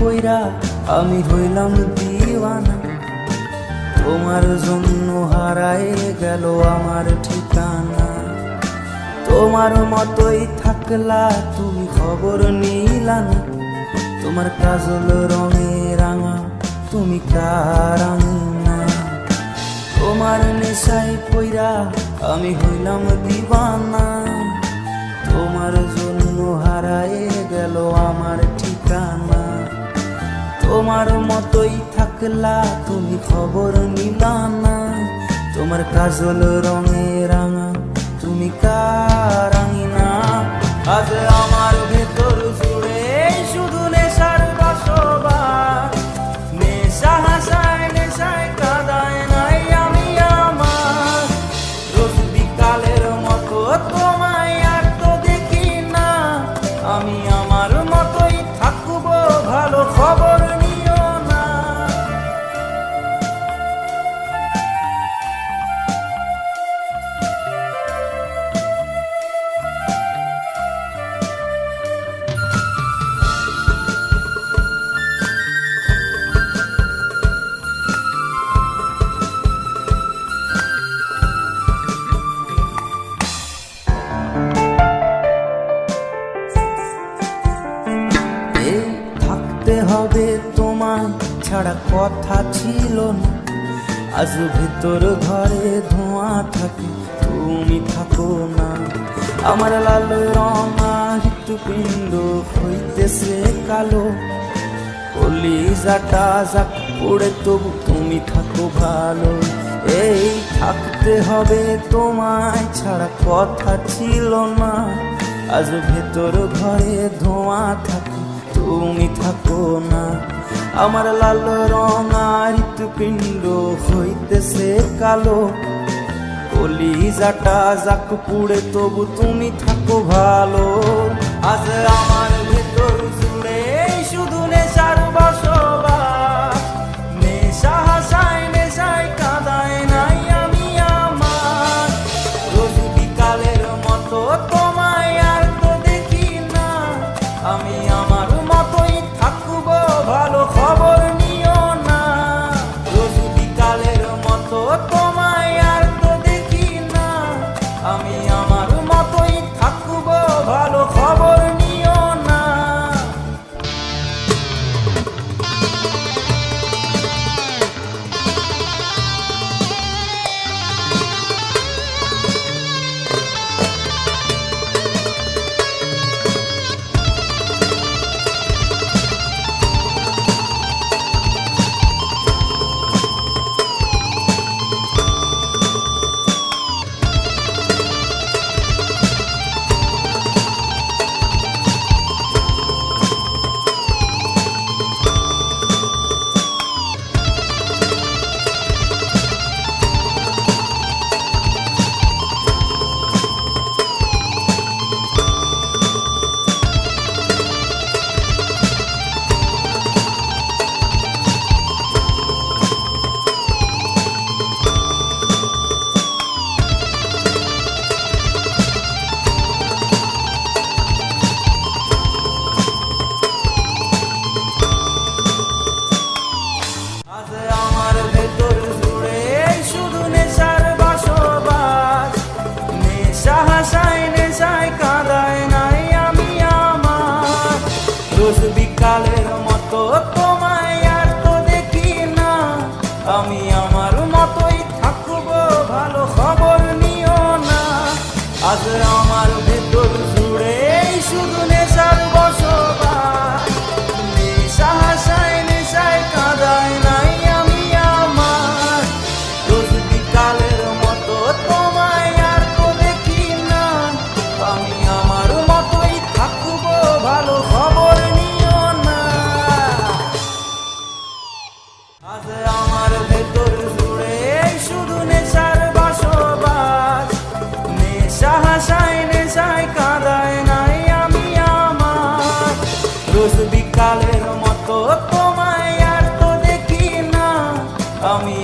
পইরা আমি হইলাম দিওয়ানা। তোমার জন্য হারায় গেল আমার ঠিকানা। তোমার মতোই থাকলা, তুমি খবর নিলা না। তোমার কাজল রঙে রাঙা, তুমি কারাঙা তোমার নেশায় পইরা আমি হইলাম দিবানা তোমার জন্য থাকলা তুমি খবর নিলা না। তোমার কাজল রঙে রাঙা তুমি কারাঙিনা আজ আমার ছাড়া কথা ছিল না। আজ ভিতর ঘরে ধোঁয়া থাকে, তুমি থাকো না। আমার লাল রঙা হৃৎপিণ্ড হইতেছে কালো। কলিজাটা যাক পড়ে তবু তুমি থাকো ভালো। এই থাকতে হবে তোমায় ছাড়া কথা ছিল না। আজ ভেতর ঘরে ধোঁয়া থাকে, তুমি থাকো না। আমার লাল রঙা হৃৎপিণ্ড হইতেছে কালো। কলিজাটা যাক পুড়ে তবু তুমি থাকো ভালো। রোজ বিকালের মতো তোমায় আর তো দেখি না। আমি আমার মতোই থাকব, ভালো খবর নিও না। আজ রোজ বিকালের মতো তোমায় আর তো দেখি না। আমি